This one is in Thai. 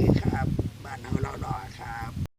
ดีครับ บ้านเฮาเราหล่อครับ